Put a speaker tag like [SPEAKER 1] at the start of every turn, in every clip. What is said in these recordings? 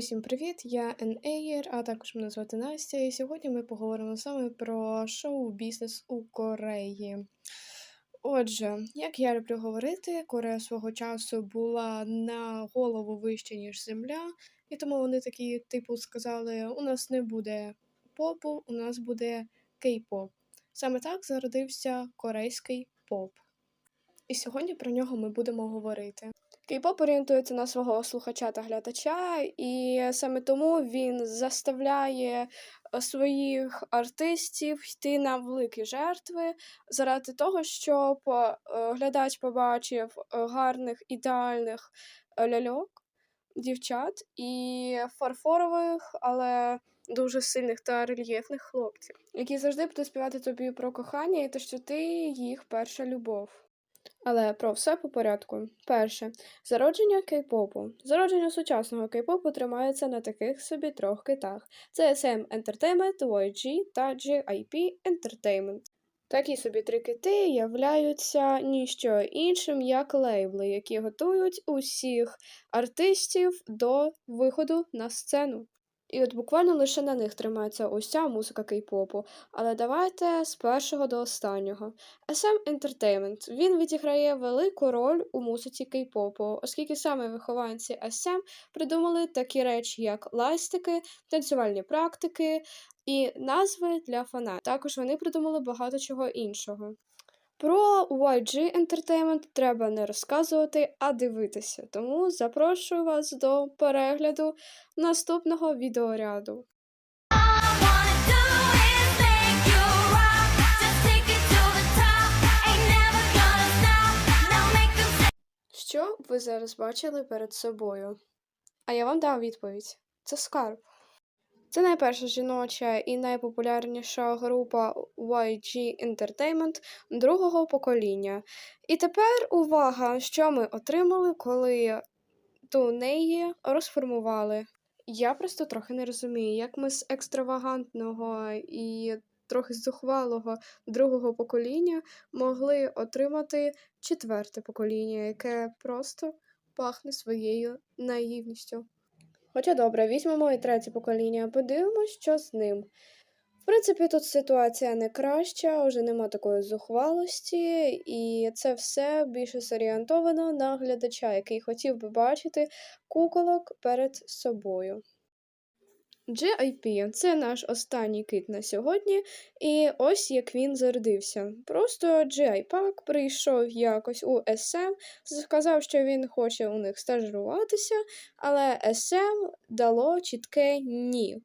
[SPEAKER 1] Усім привіт! Я Ен а також мене звати Настя, і сьогодні ми поговоримо саме про шоу-бізнес у Кореї. Отже, як я люблю говорити, Корея свого часу була на голову вище, ніж земля, і тому вони такі, типу, сказали: у нас не буде попу, у нас буде кей-поп. Саме так зародився корейський поп. І сьогодні про нього ми будемо говорити. Кей-поп орієнтується на свого слухача та глядача, і саме тому він заставляє е, своїх артистів йти на великі жертви заради того, щоб е, глядач побачив е, гарних ідеальних ляльок, дівчат і фарфорових, але дуже сильних та рельєфних хлопців, які завжди будуть співати тобі про кохання і те, що ти їх перша любов. Але про все по порядку. Перше, зародження кей-попу. Зародження сучасного кей-попу тримається на таких собі трьох китах: це SM Entertainment, YG та GIP Entertainment. Такі собі три кити являються ніщо іншим, як лейбли, які готують усіх артистів до виходу на сцену. І от буквально лише на них тримається ця музика кей-попу. Але давайте з першого до останнього. SM Entertainment. Він відіграє велику роль у музиці кей-попу, оскільки саме вихованці SM придумали такі речі, як лайстики, танцювальні практики і назви для фанатів. Також вони придумали багато чого іншого. Про YG Entertainment треба не розказувати, а дивитися. Тому запрошую вас до перегляду наступного відеоряду. Що ви зараз бачили перед собою? А я вам дам відповідь: це скарб. Це найперша жіноча і найпопулярніша група YG Entertainment другого покоління. І тепер увага, що ми отримали, коли ту неї розформували. Я просто трохи не розумію, як ми з екстравагантного і трохи зухвалого другого покоління могли отримати четверте покоління, яке просто пахне своєю наївністю. Хоча добре, візьмемо і третє покоління, подивимось, що з ним. В принципі, тут ситуація не краща, вже нема такої зухвалості, і це все більше зорієнтовано на глядача, який хотів би бачити куколок перед собою. GIP це наш останній кит на сьогодні, і ось як він зародився. Просто GI Pack прийшов якось у SM, сказав, що він хоче у них стажируватися, але SM дало чітке ні.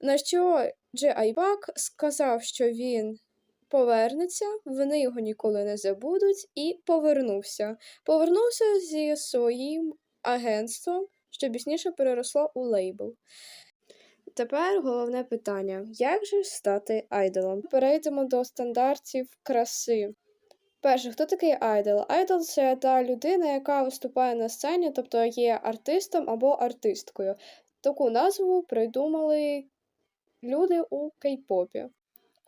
[SPEAKER 1] На що GI Pack сказав, що він повернеться, вони його ніколи не забудуть, і повернувся. Повернувся зі своїм агентством, що пізніше переросло у лейбл. Тепер головне питання: як же стати айдолом? Перейдемо до стандартів краси. Перше, хто такий айдол? Айдол це та людина, яка виступає на сцені, тобто є артистом або артисткою. Таку назву придумали люди у кей-попі.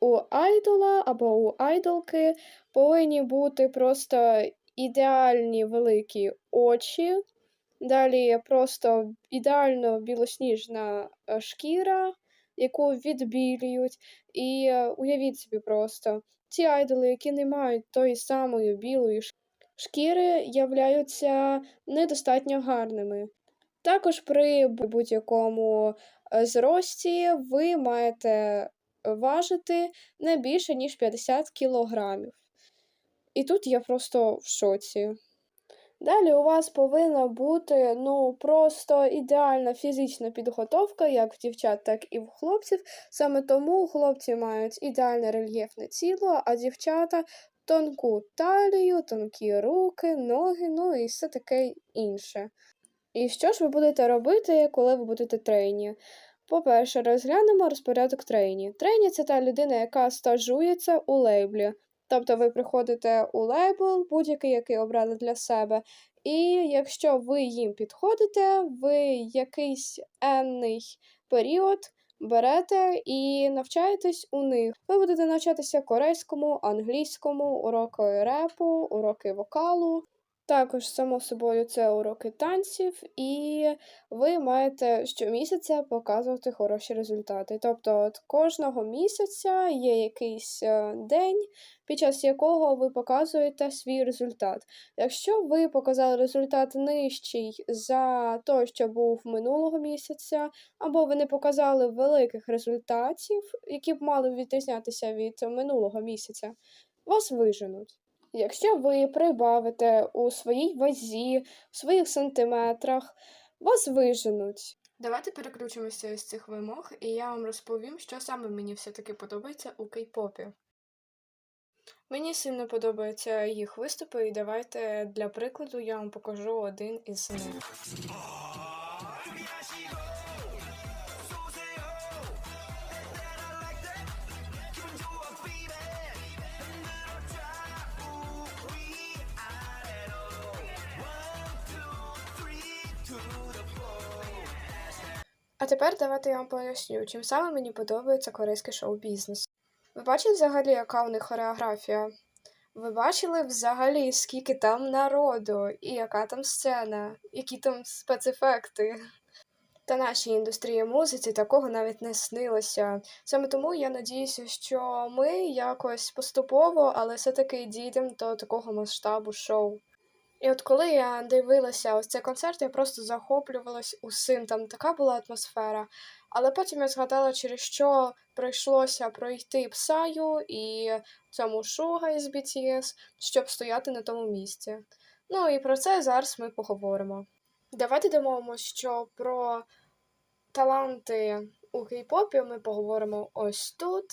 [SPEAKER 1] У айдола або у айдолки повинні бути просто ідеальні великі очі, Далі просто ідеально білосніжна е, шкіра, яку відбілюють. І е, уявіть собі просто, ці айдоли, які не мають тої самої білої шкіри, являються недостатньо гарними. Також при будь-якому е, зрості ви маєте важити не більше, ніж 50 кілограмів. І тут я просто в шоці. Далі у вас повинна бути ну просто ідеальна фізична підготовка, як в дівчат, так і в хлопців. Саме тому хлопці мають ідеальне рельєфне тіло, а дівчата тонку талію, тонкі руки, ноги, ну і все таке інше. І що ж ви будете робити, коли ви будете трейні? По-перше, розглянемо розпорядок трейні. Трейні це та людина, яка стажується у лейблі. Тобто ви приходите у лейбл, будь-який, який обрали для себе, і якщо ви їм підходите, ви якийсь енний період берете і навчаєтесь у них. Ви будете навчатися корейському, англійському, уроки репу, уроки вокалу. Також, само собою, це уроки танців, і ви маєте щомісяця показувати хороші результати. Тобто, от кожного місяця є якийсь е, день, під час якого ви показуєте свій результат. Якщо ви показали результат нижчий за той, що був минулого місяця, або ви не показали великих результатів, які б мали відрізнятися від минулого місяця, вас виженуть. Якщо ви прибавите у своїй вазі, в своїх сантиметрах, вас виженуть. Давайте переключимося з цих вимог, і я вам розповім, що саме мені все-таки подобається у кей-попі. Мені сильно подобаються їх виступи, і давайте для прикладу я вам покажу один із них. А тепер давайте я вам поясню, чим саме мені подобається корейський шоу-бізнес. Ви бачите взагалі, яка у них хореографія? Ви бачили взагалі, скільки там народу, і яка там сцена, які там спецефекти? Та нашій індустрії музиці такого навіть не снилося. Саме тому я надіюся, що ми якось поступово, але все-таки дійдемо до такого масштабу шоу. І от коли я дивилася ось цей концерт, я просто захоплювалась усім. Там така була атмосфера. Але потім я згадала, через що прийшлося пройти псаю і цьому шуга із BTS, щоб стояти на тому місці. Ну і про це зараз ми поговоримо. Давайте домовимося, що про таланти у кей-попі ми поговоримо ось тут.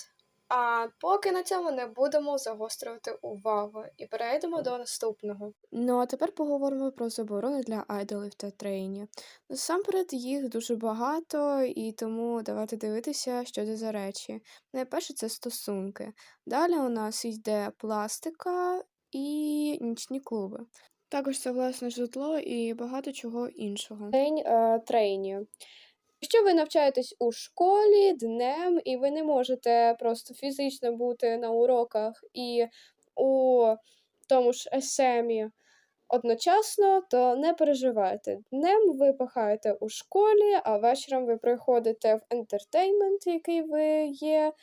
[SPEAKER 1] А поки на цьому не будемо загострювати увагу і перейдемо до наступного. Ну а тепер поговоримо про заборони для айдолів та трейні. Насамперед їх дуже багато, і тому давайте дивитися, що це за речі. Найперше це стосунки. Далі у нас йде пластика і нічні клуби. Також це власне житло і багато чого іншого. День е, трейні. Якщо ви навчаєтесь у школі днем, і ви не можете просто фізично бути на уроках і у тому ж СМі одночасно, то не переживайте. Днем ви пахаєте у школі, а вечором ви приходите в ентертеймент, який ви є,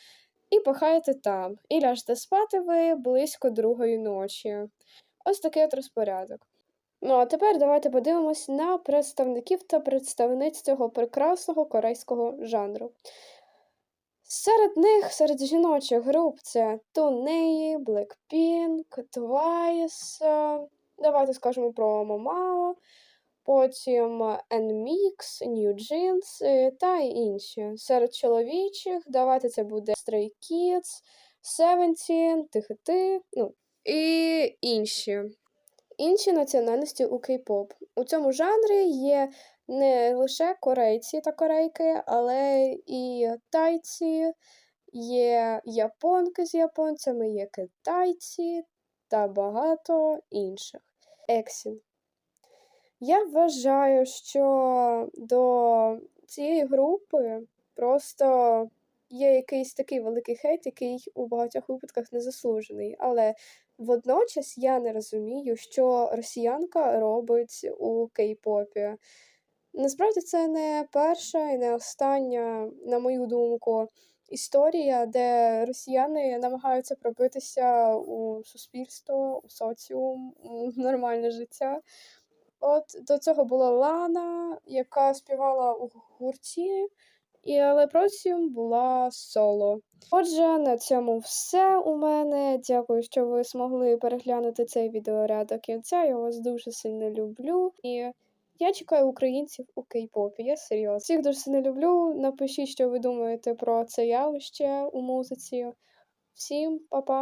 [SPEAKER 1] і пахаєте там. І ляжете спати ви близько другої ночі. Ось такий от розпорядок. Ну, а тепер давайте подивимось на представників та представниць цього прекрасного корейського жанру. Серед них, серед жіночих груп, це Тунеї, Blackpink, Twice, е, давайте скажемо про Momao, потім NMIX, New Jeans е, та інші. Серед чоловічих, давайте це буде Stray Kids, Seventeen, Тихити, ну, і інші інші національності у кей-поп. У цьому жанрі є не лише корейці та корейки, але і тайці, є японки з японцями, є китайці та багато інших. Ексін. Я вважаю, що до цієї групи просто є якийсь такий великий хейт, який у багатьох випадках незаслужений. Але Водночас я не розумію, що росіянка робить у кей-попі. Насправді це не перша і не остання, на мою думку, історія, де росіяни намагаються пробитися у суспільство, у соціум, у нормальне життя. От до цього була Лана, яка співала у гурті і але потім була соло. Отже, на цьому все у мене. Дякую, що ви змогли переглянути цей відеоряд до кінця. Я вас дуже сильно люблю. І я чекаю українців у кей-попі. Я серйозно. Всіх дуже сильно люблю. Напишіть, що ви думаєте про це явище у музиці. Всім па-па!